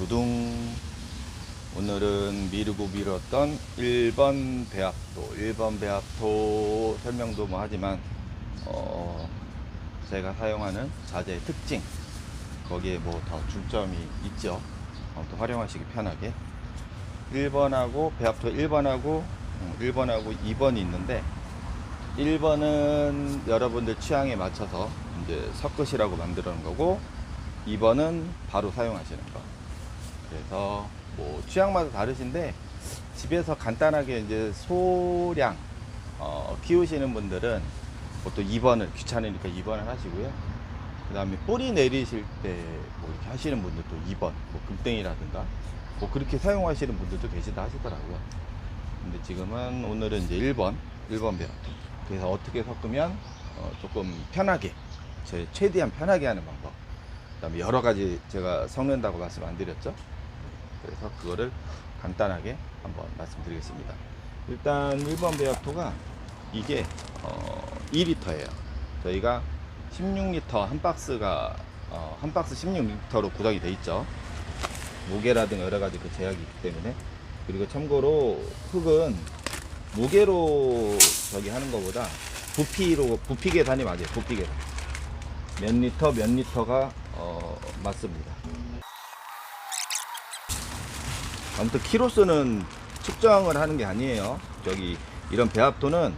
두둥. 오늘은 미루고 미뤘던 1번 배합도 1번 배합도 설명도 뭐 하지만 어 제가 사용하는 자재의 특징 거기에 뭐 더 중점이 있죠. 어, 또 활용하시기 편하게. 1번하고 배합도 1번하고 1번하고 2번이 있는데 1번은 여러분들 취향에 맞춰서 이제 섞으시라고 놓은 거고 2번은 바로 사용하시는 거. 그래서 뭐 취향마다 다르신데 집에서 간단하게 이제 소량 어, 키우시는 분들은 보통 2번을 귀찮으니까 2번을 하시고요. 그 다음에 뿌리 내리실 때 뭐 이렇게 하시는 분들도 2번, 뭐 금땡이라든가 뭐 그렇게 사용하시는 분들도 계시다 하시더라고요. 근데 지금은 오늘은 이제 1번, 1번 배합. 그래서 어떻게 섞으면 어, 조금 편하게, 제 최대한 편하게 하는 방법. 그 다음에 여러 가지 제가 섞는다고 말씀 안 드렸죠. 그래서 그거를 간단하게 한번 말씀드리겠습니다. 일단 1번 배합토가 이게 어, 2리터예요. 저희가 16리터 한 박스가 어, 한 박스 16리터로 구성이 돼 있죠. 무게라든가 여러 가지 그 제약이 있기 때문에 그리고 참고로 흙은 무게로 저기 하는 것보다 부피로 부피 계산이 맞아요. 부피 계산 몇 리터 몇 리터가 어, 맞습니다. 아무튼 키로수는 측정을 하는 게 아니에요. 저기 이런 배합도는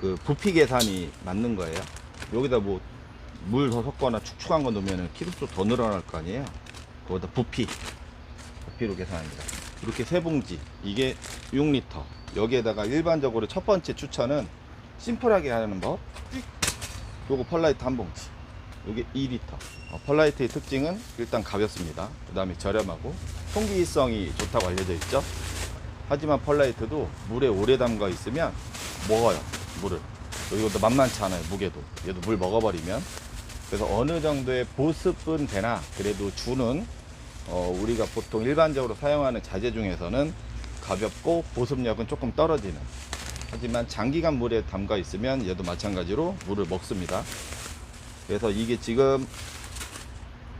그 부피 계산이 맞는 거예요. 여기다 뭐 물 더 섞거나 축축한 거 넣으면 키로수 더 늘어날 거 아니에요. 그거다 부피 부피로 계산합니다. 이렇게 세 봉지 이게 6리터 여기에다가 일반적으로 첫 번째 추천은 심플하게 하는 법. 요거 펄라이트 한 봉지. 요게 2리터. 어, 펄라이트의 특징은 일단 가볍습니다. 그 다음에 저렴하고 통기성이 좋다고 알려져 있죠. 하지만 펄라이트도 물에 오래 담가 있으면 먹어요. 물을. 이것도 만만치 않아요. 무게도. 얘도 물 먹어버리면. 그래서 어느 정도의 보습은 되나 그래도 주는 어, 우리가 보통 일반적으로 사용하는 자재 중에서는 가볍고 보습력은 조금 떨어지는 하지만 장기간 물에 담가 있으면 얘도 마찬가지로 물을 먹습니다. 그래서 이게 지금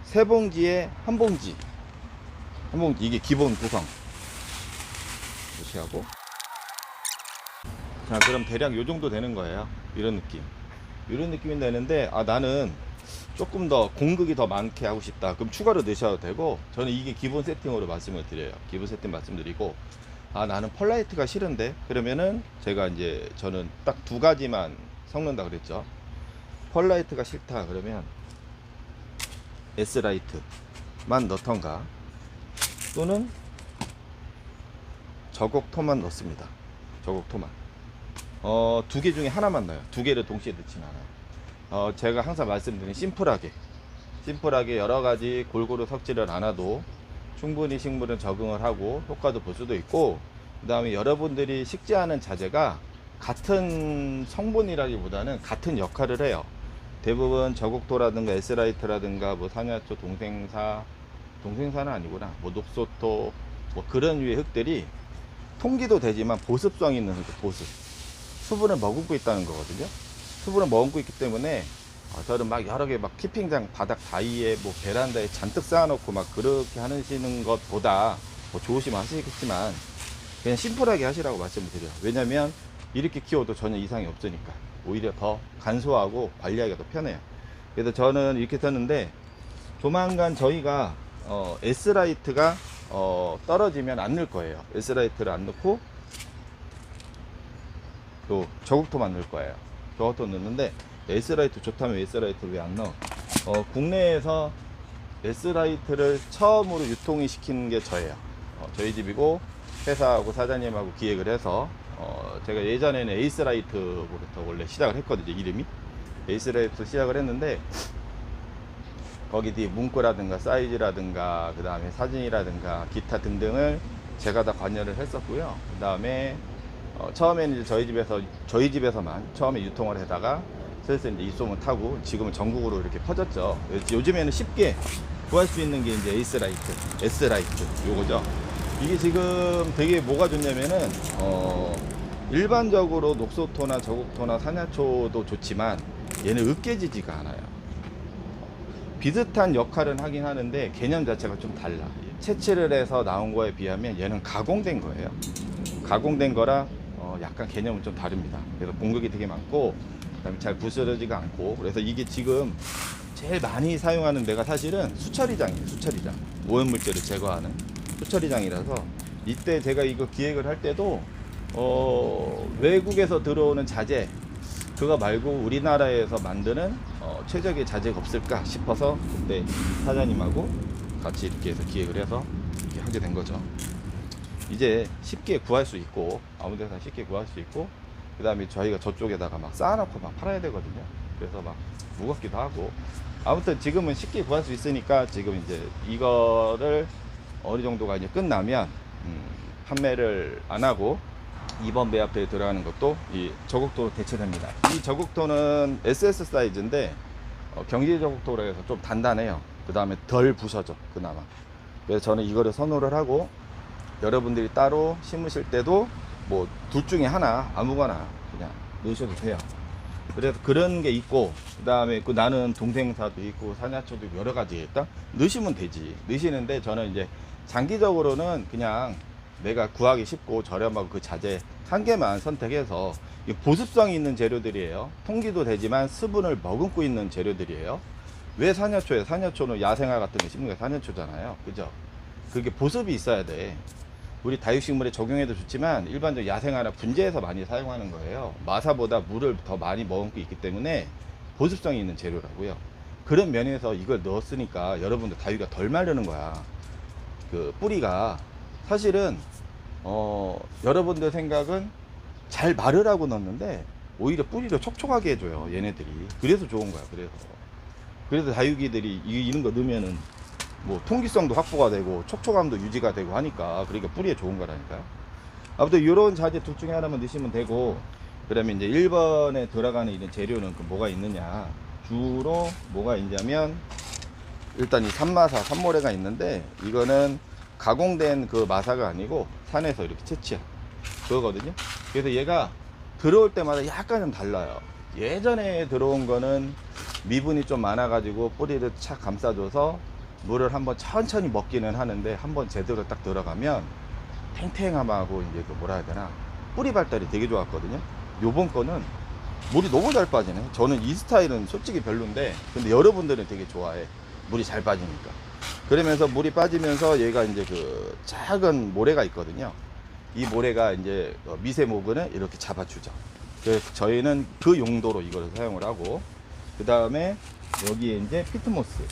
세 봉지에 한 봉지 한 봉지 이게 기본 구성. 무시하고. 자 그럼 대략 요 정도 되는 거예요. 이런 느낌. 이런 느낌이 되는데 아 나는 조금 더 공극이 더 많게 하고 싶다. 그럼 추가로 넣으셔도 되고 저는 이게 기본 세팅으로 말씀을 드려요. 기본 세팅 말씀드리고 아 나는 펄라이트가 싫은데? 그러면은 제가 이제 저는 딱 두 가지만 섞는다 그랬죠. 펄라이트가 싫다 그러면 S라이트만 넣던가 또는 저곡 토만 넣습니다. 저곡 토만. 어, 두 개 중에 하나만 넣어요. 두 개를 동시에 넣지는 않아요. 어, 제가 항상 말씀드린 심플하게. 심플하게 여러 가지 골고루 섞지를 않아도 충분히 식물은 적응을 하고 효과도 볼 수도 있고 그 다음에 여러분들이 식재하는 자재가 같은 성분이라기보다는 같은 역할을 해요. 대부분 저곡토라든가 에스라이트라든가 뭐 산야초 동생사 동생사는 아니구나. 뭐 녹소토 뭐 그런 류의 흙들이 통기도 되지만 보습성 있는 흙 보습. 수분을 머금고 있다는 거거든요. 수분을 머금고 있기 때문에 어, 저는 막 여러 개 막 키핑장 바닥 다이에 뭐 베란다에 잔뜩 쌓아놓고 막 그렇게 하시는 것보다 뭐 좋으시면 하시겠지만 그냥 심플하게 하시라고 말씀을 드려요. 왜냐면 이렇게 키워도 전혀 이상이 없으니까 오히려 더 간소하고 관리하기가 더 편해요. 그래서 저는 이렇게 썼는데 조만간 저희가 어, S라이트가 어, 떨어지면 안 넣을 거예요. S라이트를 안 넣고 또 저국토만 넣을 거예요. 저것도 넣는데 S라이트 좋다면 S라이트를 왜 안 넣어? 어, 국내에서 S라이트를 처음으로 유통이 시키는 게 저예요. 어, 저희 집이고 회사하고 사장님하고 기획을 해서 어, 제가 예전에는 에이스 라이트부터 원래 시작을 했거든요 이름이. 에이스 라이트 시작을 했는데 거기 뒤에 문구라든가 사이즈라든가 그 다음에 사진이라든가 기타 등등을 제가 다 관여를 했었고요 그 다음에 어, 처음에는 이제 저희 집에서 저희 집에서만 처음에 유통을 하다가 슬슬 이제 입소문 타고 지금은 전국으로 이렇게 퍼졌죠. 요즘에는 쉽게 구할 수 있는 게 이제 에이스 라이트, S라이트 요거죠. 이게 지금 되게 뭐가 좋냐면은 어, 일반적으로 녹소토나 저곡토나 산야초도 좋지만 얘는 으깨지지가 않아요. 비슷한 역할은 하긴 하는데 개념 자체가 좀 달라. 채취를 해서 나온 거에 비하면 얘는 가공된 거예요. 가공된 거라 어, 약간 개념은 좀 다릅니다. 그래서 공격이 되게 많고 그다음에 잘 부스러지가 않고 그래서 이게 지금 제일 많이 사용하는 데가 사실은 수처리장이에요. 수처리장 오염물질을 제거하는 수처리장이라서 이때 제가 이거 기획을 할 때도 어, 외국에서 들어오는 자재 그거 말고 우리나라에서 만드는 어, 최적의 자재가 없을까 싶어서 그때 사장님하고 같이 이렇게 해서 기획을 해서 이렇게 하게 된 거죠. 이제 쉽게 구할 수 있고 아무 데나 쉽게 구할 수 있고 그 다음에 저희가 저쪽에다가 막 쌓아놓고 막 팔아야 되거든요. 그래서 막 무겁기도 하고 아무튼 지금은 쉽게 구할 수 있으니까 지금 이제 이거를 어느 정도가 이제 끝나면 음, 판매를 안 하고 이번 배합대에 들어가는 것도 이 저국도로 대체됩니다. 이 저국도는 SS 사이즈인데 어, 경기 저국도로 해서 좀 단단해요. 그 다음에 덜 부셔져 그나마. 그래서 저는 이거를 선호를 하고 여러분들이 따로 심으실 때도 뭐 둘 중에 하나 아무거나 그냥 넣으셔도 돼요. 그래서 그런 게 있고 그 다음에 그 나는 동생사도 있고 있고 여러 가지 있다 넣으시면 되지 넣으시는데 저는 이제 장기적으로는 그냥 내가 구하기 쉽고 저렴하고 그 자재 한 개만 선택해서 이 보습성이 있는 재료들이에요 통기도 되지만 수분을 머금고 있는 재료들이에요 왜 사냐초에 사냐초는 야생화 같은 거 심는 게 사냐초잖아요 그죠 그게 보습이 있어야 돼 우리 다육식물에 적용해도 좋지만 일반적 야생화나 분재해서 많이 사용하는 거예요. 마사보다 물을 더 많이 머금고 있기 때문에 보습성이 있는 재료라고요. 그런 면에서 이걸 넣었으니까 여러분들 다육이가 덜 마르는 거야. 그 뿌리가 사실은 어 여러분들 생각은 잘 마르라고 넣었는데 오히려 뿌리를 촉촉하게 해줘요. 얘네들이 그래서 좋은 거야. 그래서 그래서 다육이들이 이- 이런 거 넣으면은 뭐 통기성도 확보가 되고 촉촉함도 유지가 되고 하니까 그러니까 뿌리에 좋은 거라니까요. 아무튼 이런 자재 둘 중에 하나만 넣으시면 되고 그다음에 이제 1번에 들어가는 이런 재료는 그 뭐가 있느냐 주로 뭐가 있냐면 일단 이 산마사 산모래가 있는데 이거는 가공된 그 마사가 아니고 산에서 이렇게 채취한 그거거든요. 그래서 얘가 들어올 때마다 약간 좀 달라요. 예전에 들어온 거는 미분이 좀 많아 가지고 뿌리를 착 감싸줘서 물을 한번 천천히 먹기는 하는데 한번 제대로 딱 들어가면 탱탱함하고 이제 그 뭐라 해야 되나 뿌리 발달이 되게 좋았거든요. 요번 거는 물이 너무 잘 빠지네. 저는 이 스타일은 솔직히 별론데 근데 여러분들은 되게 좋아해. 물이 잘 빠지니까. 그러면서 물이 빠지면서 얘가 이제 그 작은 모래가 있거든요. 이 모래가 이제 어, 미세 모근을 이렇게 잡아주죠. 그래서 저희는 그 용도로 이걸 사용을 하고 그 다음에 여기에 이제 피트모스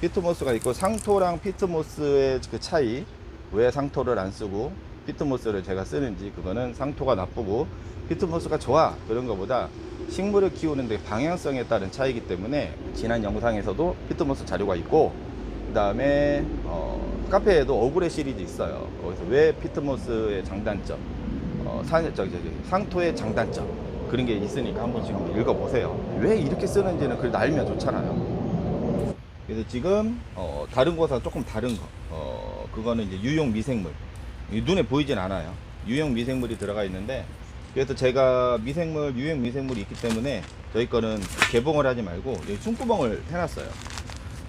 피트모스가 있고 상토랑 피트모스의 그 차이 왜 상토를 안 쓰고 피트모스를 제가 쓰는지 그거는 상토가 나쁘고 피트모스가 좋아 그런 것보다 식물을 키우는 데 방향성에 따른 차이기 때문에 지난 영상에서도 피트모스 자료가 있고 그 다음에 어, 카페에도 어그레 시리즈 있어요. 거기서 왜 피트모스의 장단점 어, 산, 저기, 저기, 상토의 장단점 그런 게 있으니까 한번 읽어보세요. 왜 이렇게 쓰는지는 그래도 알면 좋잖아요. 그래서 지금 어, 다른 곳하고 조금 다른 거. 어, 그거는 이제 유용 미생물. 이 눈에 보이진 않아요. 유용 미생물이 들어가 있는데 그래서 제가 미생물 유용 미생물이 있기 때문에 저희 거는 개봉을 하지 말고 여기 숨구멍을 해놨어요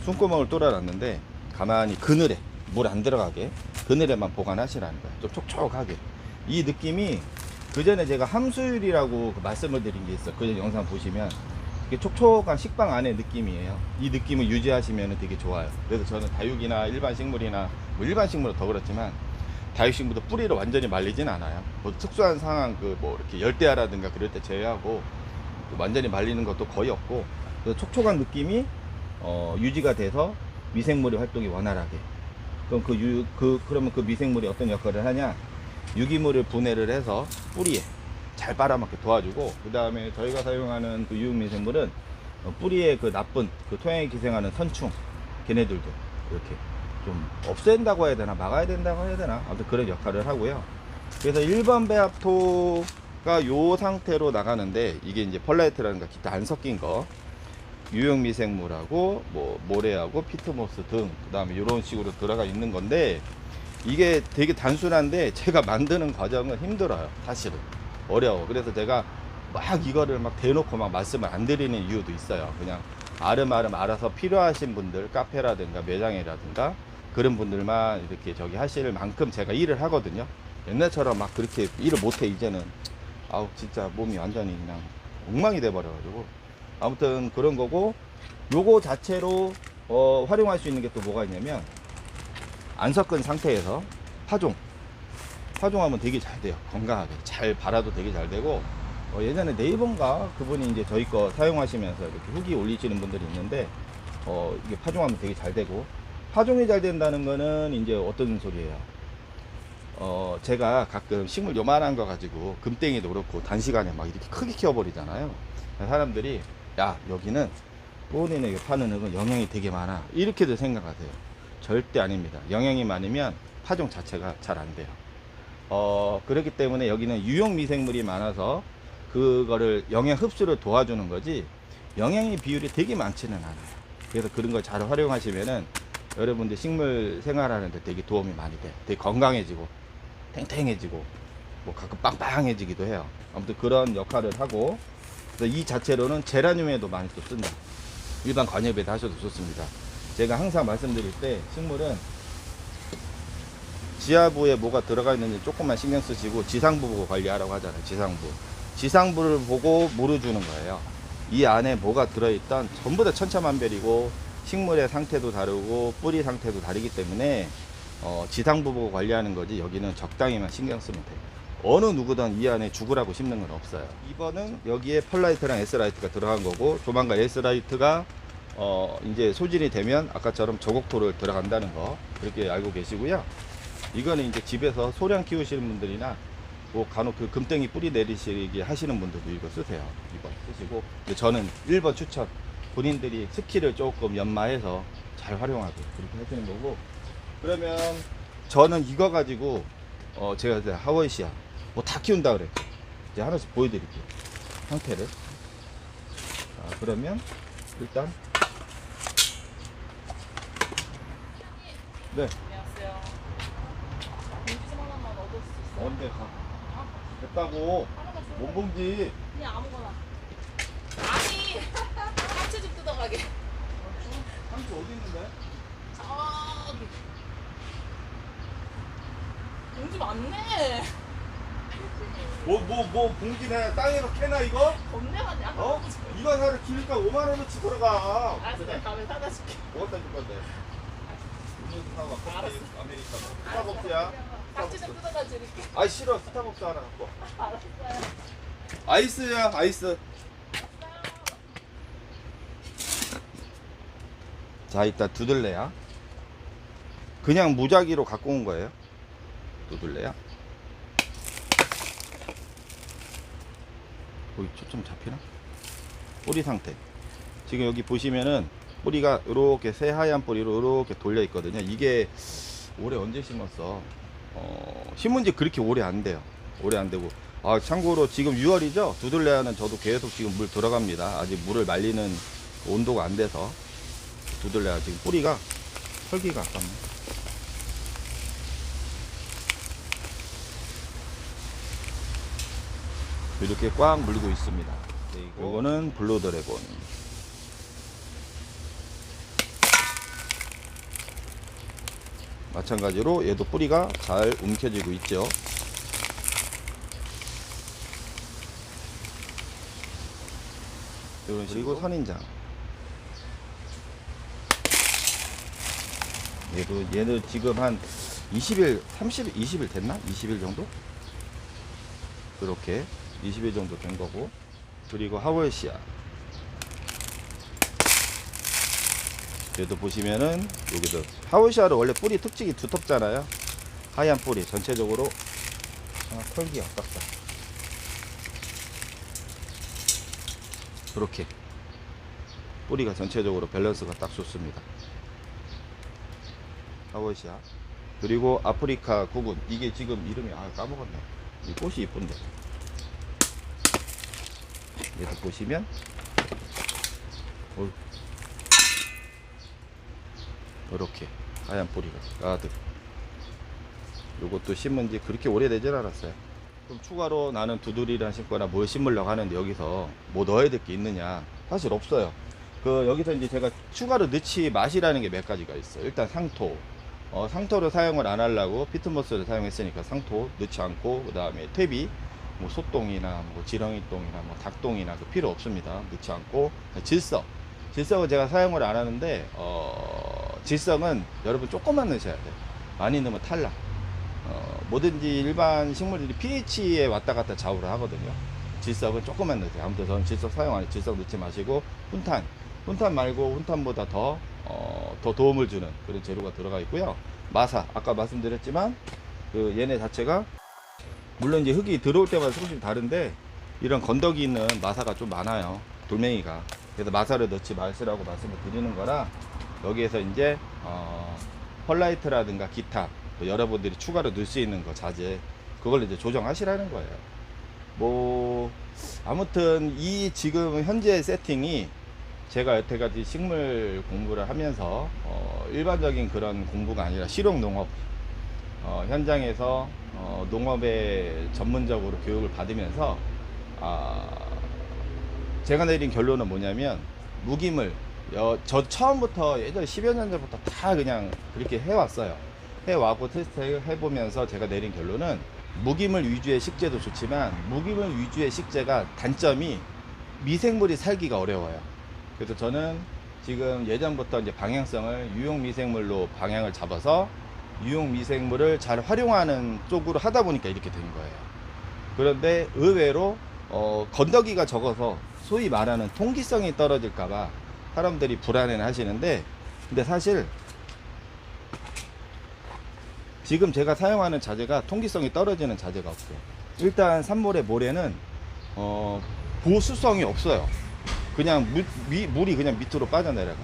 숨구멍을 뚫어놨는데 가만히 그늘에 물 안 들어가게 그늘에만 보관하시라는 거예요 좀 촉촉하게 이 느낌이 그 전에 제가 함수율이라고 그 말씀을 드린 게 있어요 그전 영상 보시면 이게 촉촉한 식빵 안의 느낌이에요. 이 느낌을 유지하시면 되게 좋아요. 그래서 저는 다육이나 일반 식물이나 뭐 일반 식물은 더 그렇지만 다육식물도 뿌리를 완전히 말리진 않아요. 뭐 특수한 상황 그 뭐 이렇게 열대야라든가 그럴 때 제외하고 그 완전히 말리는 것도 거의 없고 촉촉한 느낌이 어, 유지가 돼서 미생물의 활동이 원활하게. 그럼 그 유, 그 그러면 그 미생물이 어떤 역할을 하냐? 유기물을 분해를 해서 뿌리에 잘 빨아먹게 도와주고 그 다음에 저희가 사용하는 그 유용미생물은 어, 뿌리에 그 나쁜 그 토양에 기생하는 선충 걔네들도 이렇게 좀 없앤다고 해야 되나 막아야 된다고 해야 되나 아무튼 그런 역할을 하고요 그래서 1번 배합토가 요 상태로 나가는데 이게 이제 펄라이트라든가 기타 안 섞인 거 유용미생물하고 뭐 모래하고 피트모스 등 그 다음에 이런 식으로 들어가 있는 건데 이게 되게 단순한데 제가 만드는 과정은 힘들어요 사실은 어려워. 그래서 제가 막 이거를 막 대놓고 막 말씀을 안 드리는 이유도 있어요. 그냥 아름아름 알아서 필요하신 분들 카페라든가 매장이라든가 그런 분들만 이렇게 저기 하실 만큼 제가 일을 하거든요. 옛날처럼 막 그렇게 일을 못해 이제는 아우 진짜 몸이 완전히 그냥 엉망이 돼 버려가지고 아무튼 그런 거고 요거 자체로 어, 활용할 수 있는 게 또 뭐가 있냐면 안 섞은 상태에서 파종. 파종하면 되게 잘 돼요. 건강하게. 잘 발아도 되게 잘 되고 어, 예전에 네이버인가? 그분이 이제 저희 거 사용하시면서 이렇게 후기 올리시는 분들이 있는데 어, 이게 파종하면 되게 잘 되고 파종이 잘 된다는 거는 이제 어떤 소리예요? 어, 제가 가끔 식물 요만한 거 가지고 금땡이도 그렇고 단시간에 막 이렇게 크게 키워버리잖아요. 사람들이, 야, 여기는 본인에게 파는 흙은 영양이 되게 많아. 이렇게도 생각하세요. 절대 아닙니다. 영양이 많으면 파종 자체가 잘 안 돼요. 어, 그렇기 때문에 여기는 유용 미생물이 많아서 그거를 영양 흡수를 도와주는 거지 영양의 비율이 되게 많지는 않아요. 그래서 그런 걸 잘 활용하시면은 여러분들 식물 생활하는데 되게 도움이 많이 돼요. 되게 건강해지고 탱탱해지고 뭐 가끔 빵빵해지기도 해요. 아무튼 그런 역할을 하고 이 자체로는 제라늄에도 많이 또 쓴다. 일반 관엽에도 하셔도 좋습니다. 제가 항상 말씀드릴 때 식물은 지하부에 뭐가 들어가 있는지 조금만 신경 쓰시고 지상부 보고 관리하라고 하잖아요. 지상부. 지상부를 보고 물을 주는 거예요. 이 안에 뭐가 들어있던 전부 다 천차만별이고 식물의 상태도 다르고 뿌리 상태도 다르기 때문에 어, 지상부 보고 관리하는 거지 여기는 적당히만 신경 쓰면 돼요. 어느 누구든 이 안에 죽으라고 심는 건 없어요. 2번은 여기에 펄라이트랑 S라이트가 들어간 거고 조만간 S라이트가 어, 이제 소진이 되면 아까처럼 저곡토를 들어간다는 거 그렇게 알고 계시고요. 이거는 이제 집에서 소량 키우시는 분들이나 뭐 간혹 그 금땡이 뿌리 내리시기 하시는 분들도 이거 쓰세요. 2번 쓰시고 근데 저는 1번 추천. 본인들이 스킬을 조금 연마해서 잘 활용하고 그렇게 하시는 거고 그러면 저는 이거 가지고 어 제가 하워이시아 뭐 다 키운다 그래 이제 하나씩 보여드릴게요 상태를 자 그러면 일단 네 안녕하세요. 봉지 좀 하나만 얻을 수 있어요? 언제 가 됐다고 줘. 몸봉지 그냥 아무거나. 아니, 상추 좀 뜯어가게. 상추 어디 있는데? 저기. 봉지 많네. 뭐 뭐 뭐 봉지네 땅에서 캐나 이거? 아까 어? 이거 사를 기니까 5만 원어치 들어가. 알았어, 내가 가면 사다 줄게. 먹었다 줄 건데? 음료수 사와 커피 알았어. 아메리카노 스타벅스야 상추 좀 뜯어다 줄게. 아이 싫어. 스타벅스 하나 갖고 알았어요. 아이스야 아이스. 자 이따 두들레야. 그냥 무작위로 갖고 온 거예요? 두들레야 거기 초점 잡히나? 뿌리 상태. 지금 여기 보시면은 뿌리가 이렇게 새하얀 뿌리로 이렇게 돌려 있거든요. 이게 올해 언제 심었어? 어, 심은 지 그렇게 오래 안 돼요. 오래 안 되고. 아 참고로 지금 6월이죠? 두들레아는 저도 계속 지금 물 들어갑니다. 아직 물을 말리는 온도가 안 돼서 두들레아 지금 뿌리가 털기가 아깝네 이렇게 꽉 물고 있습니다. 요거는 블루 드래곤. 마찬가지로 얘도 뿌리가 잘 움켜쥐고 있죠. 이런 식으로. 그리고 선인장. 얘도 얘는 지금 한 20일 30일 20일 됐나? 20일 정도? 그렇게 20일 정도 된 거고 그리고 하월시아 얘도 보시면은 여기도 하월시아는 원래 뿌리 특징이 두텁잖아요 하얀 뿌리 전체적으로 아, 털기 아깝다 그렇게 뿌리가 전체적으로 밸런스가 딱 좋습니다. 하워시아 그리고 아프리카 구분 이게 지금 이름이 아 까먹었네. 이 꽃이 이쁜데. 얘도 보시면 이렇게 하얀 뿌리가 가득. 요것도 심은 지 그렇게 오래되질 않았어요. 그럼 추가로 나는 두드리를 신거나 뭘 심으려고 하는데 여기서 뭐 넣어야 될 게 있느냐? 사실 없어요. 그 여기서 이제 제가 추가로 넣지 마시라는 게 몇 가지가 있어요. 일단 상토. 어, 상토를 사용을 안 하려고 피트모스를 사용했으니까 상토 넣지 않고 그 다음에 퇴비 뭐 소똥이나 뭐 지렁이똥이나 뭐 닭똥이나 그 필요 없습니다. 넣지 않고 질석. 질석은 제가 사용을 안 하는데 어, 질석은 여러분 조금만 넣으셔야 돼요. 많이 넣으면 탈락. 어, 뭐든지 일반 식물들이 pH에 왔다 갔다 좌우를 하거든요. 질석은 조금만 넣으세요. 아무튼 저는 질석 사용 안 해요. 질석 넣지 마시고 훈탄. 훈탄 말고 훈탄보다 더, 어, 더 도움을 주는 그런 재료가 들어가 있고요. 마사. 아까 말씀드렸지만 그 얘네 자체가 물론 이제 흙이 들어올 때마다 조금씩 다른데 이런 건더기 있는 마사가 좀 많아요. 돌멩이가. 그래서 마사를 넣지 마시라고 말씀을 드리는 거라 여기에서 이제 어, 펄라이트라든가 기타 또 여러분들이 추가로 넣을 수 있는 거 자재 그걸 이제 조정하시라는 거예요. 뭐 아무튼 이 지금 현재 세팅이 제가 여태까지 식물 공부를 하면서 어, 일반적인 그런 공부가 아니라 실용 농업 어, 현장에서 어, 농업에 전문적으로 교육을 받으면서 아, 제가 내린 결론은 뭐냐면 무김을 여- 저 처음부터 예전 10여 년 전부터 다 그냥 그렇게 해왔어요. 해왔고 테스트 해보면서 제가 내린 결론은 무김을 위주의 식재도 좋지만 무김을 위주의 식재가 단점이 미생물이 살기가 어려워요. 그래서 저는 지금 예전부터 이제 방향성을 유용 미생물로 방향을 잡아서 유용 미생물을 잘 활용하는 쪽으로 하다 보니까 이렇게 된 거예요. 그런데 의외로 어, 건더기가 적어서 소위 말하는 통기성이 떨어질까봐 사람들이 불안해 하시는데 근데 사실 지금 제가 사용하는 자재가 통기성이 떨어지는 자재가 없어요. 일단 산모래 모래는 어, 보수성이 없어요. 그냥 물, 위- 물이 그냥 밑으로 빠져내려가.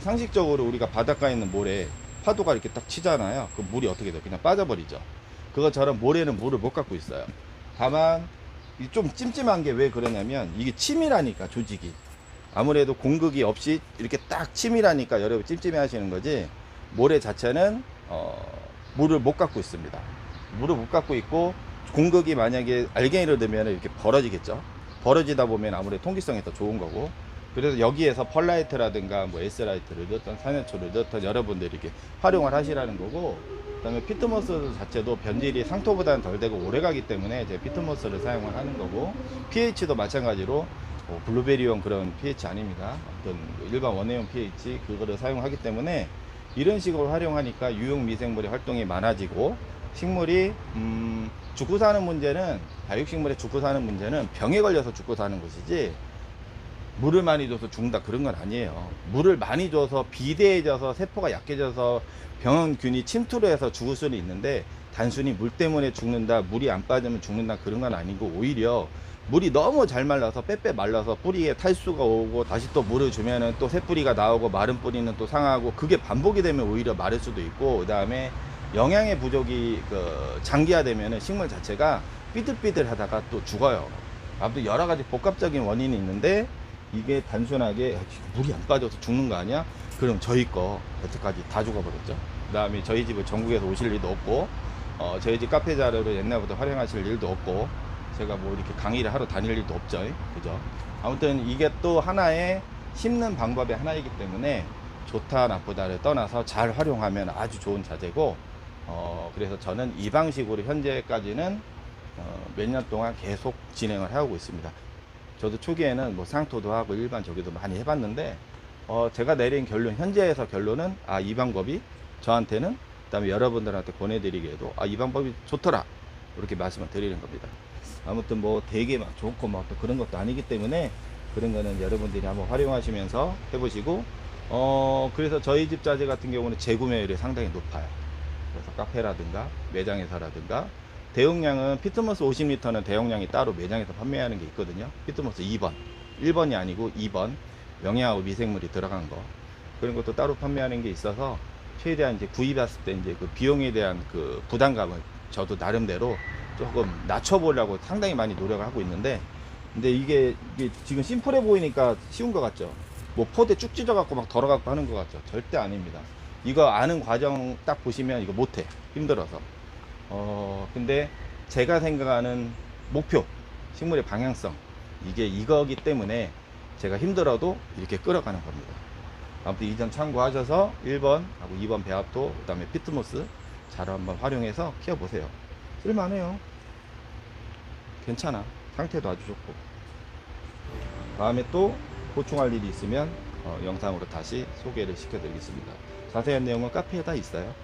상식적으로 우리가 바닷가에 있는 모래 파도가 이렇게 딱 치잖아요. 그 물이 어떻게 돼요? 그냥 빠져버리죠. 그것처럼 모래는 물을 못 갖고 있어요. 다만 이좀 찜찜한 게 왜 그러냐면 이게 치밀하니까 조직이 아무래도 공극이 없이 이렇게 딱 치밀하니까 여러분 찜찜해 하시는 거지 모래 자체는 어, 물을 못 갖고 있습니다. 물을 못 갖고 있고 공극이 만약에 알갱이를 넣으면 이렇게 벌어지겠죠. 벌어지다 보면 아무래도 통기성이 더 좋은 거고 그래서 여기에서 펄라이트라든가 뭐 S라이트를 넣었던 산해초를 넣었던 여러분들이 이렇게 활용을 하시라는 거고 그다음에 피트모스 자체도 변질이 상토보다는 덜 되고 오래 가기 때문에 이제 피트모스를 사용을 하는 거고 pH도 마찬가지로 뭐 블루베리용 그런 pH 아닙니다. 어떤 일반 원해용 pH 그거를 사용하기 때문에 이런 식으로 활용하니까 유용 미생물의 활동이 많아지고 식물이 음, 죽고 사는 문제는 다육식물의 죽고 사는 문제는 병에 걸려서 죽고 사는 것이지 물을 많이 줘서 죽는다 그런 건 아니에요. 물을 많이 줘서 비대해져서 세포가 약해져서 병균이 침투를 해서 죽을 수는 있는데 단순히 물 때문에 죽는다, 물이 안 빠지면 죽는다 그런 건 아니고 오히려 물이 너무 잘 말라서 빼빼 말라서 뿌리에 탈수가 오고 다시 또 물을 주면은 또 새뿌리가 나오고 마른 뿌리는 또 상하고 그게 반복이 되면 오히려 마를 수도 있고 그 다음에 영양의 부족이 그 장기화되면은 식물 자체가 삐들삐들 하다가 또 죽어요. 아무튼 여러 가지 복합적인 원인이 있는데 이게 단순하게 물이 안 빠져서 죽는 거 아니야? 그럼 저희 거 여태까지 다 죽어버렸죠. 그 다음에 저희 집을 전국에서 오실 일도 없고, 어, 저희 집 카페 자료를 옛날부터 활용하실 일도 없고, 제가 뭐 이렇게 강의를 하러 다닐 일도 없죠. 그죠? 아무튼 이게 또 하나의 심는 방법의 하나이기 때문에 좋다, 나쁘다를 떠나서 잘 활용하면 아주 좋은 자재고, 어, 그래서 저는 이 방식으로 현재까지는 어, 몇 년 동안 계속 진행을 하고 있습니다. 저도 초기에는 뭐 상토도 하고 일반 저기도 많이 해봤는데 어 제가 내린 결론 현재에서 결론은 아 이 방법이 저한테는 그다음에 여러분들한테 보내드리기에도 아 이 방법이 좋더라 이렇게 말씀을 드리는 겁니다. 아무튼 뭐 되게 막 좋고 막 또 그런 것도 아니기 때문에 그런 거는 여러분들이 한번 활용하시면서 해보시고 어 그래서 저희 집 자재 같은 경우는 재구매율이 상당히 높아요. 그래서 카페라든가 매장에서라든가 대용량은 피트모스 50리터는 대용량이 따로 매장에서 판매하는 게 있거든요. 피트모스 2번. 1번이 아니고 2번. 영양하고 미생물이 들어간 거. 그런 것도 따로 판매하는 게 있어서 최대한 이제 구입했을 때 이제 그 비용에 대한 그 부담감을 저도 나름대로 조금 낮춰보려고 상당히 많이 노력을 하고 있는데 근데 이게, 이게 지금 심플해 보이니까 쉬운 것 같죠? 뭐 포대 쭉 찢어갖고 막 덜어갖고 하는 것 같죠? 절대 아닙니다. 이거 아는 과정 딱 보시면 이거 못해. 힘들어서. 어, 근데 제가 생각하는 목표, 식물의 방향성, 이게 이거기 때문에 제가 힘들어도 이렇게 끌어가는 겁니다. 아무튼 이 점 참고하셔서 1번 하고 2번 배합도 그 다음에 피트모스 잘 한번 활용해서 키워보세요. 쓸만해요. 괜찮아. 상태도 아주 좋고. 다음에 또 보충할 일이 있으면 어, 영상으로 다시 소개를 시켜드리겠습니다. 자세한 내용은 카페에 다 있어요.